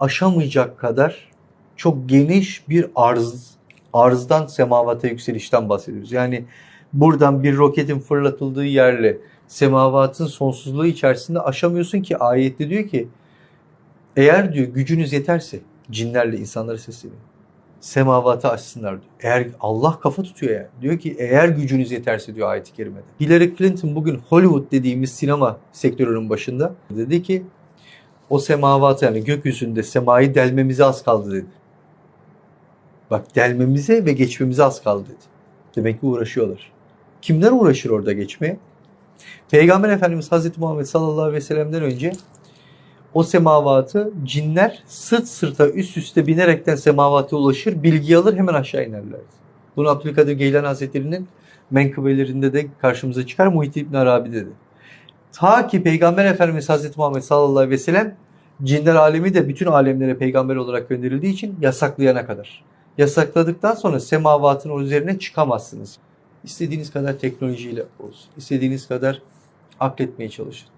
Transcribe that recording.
aşamayacak kadar çok geniş bir arz, arzdan semavata yükselişten bahsediyoruz. Yani buradan bir roketin fırlatıldığı yerle semavatın sonsuzluğu içerisinde aşamıyorsun ki ayette diyor ki eğer diyor gücünüz yeterse cinlerle insanları sesleniyor. Semavata açsınlar diyor. Eğer Allah kafa tutuyor yani. Diyor ki eğer gücünüz yeterse diyor ayet-i kerimede. Hillary Clinton bugün Hollywood dediğimiz sinema sektörünün başında dedi ki o semavatı yani gökyüzünde semayı delmemize az kaldı dedi. Bak delmemize ve geçmemize az kaldı dedi. Demek ki uğraşıyorlar. Kimler uğraşır orada geçmeye? Peygamber Efendimiz Hazreti Muhammed sallallahu aleyhi ve sellem'den önce o semavatı cinler sırt sırta üst üste binerekten semavata ulaşır, bilgi alır hemen aşağı inerler. Bunu Abdülkadir Geylan Hazretleri'nin menkıbelerinde de karşımıza çıkar. Muhyiddin İbn Arabi'de de. Ta ki Peygamber Efendimiz Hazreti Muhammed sallallahu aleyhi ve sellem cinler alemi de bütün alemlere peygamber olarak gönderildiği için yasaklayana kadar. Yasakladıktan sonra semavatın o üzerine çıkamazsınız. İstediğiniz kadar teknolojiyle olsun. istediğiniz kadar akletmeye çalışın.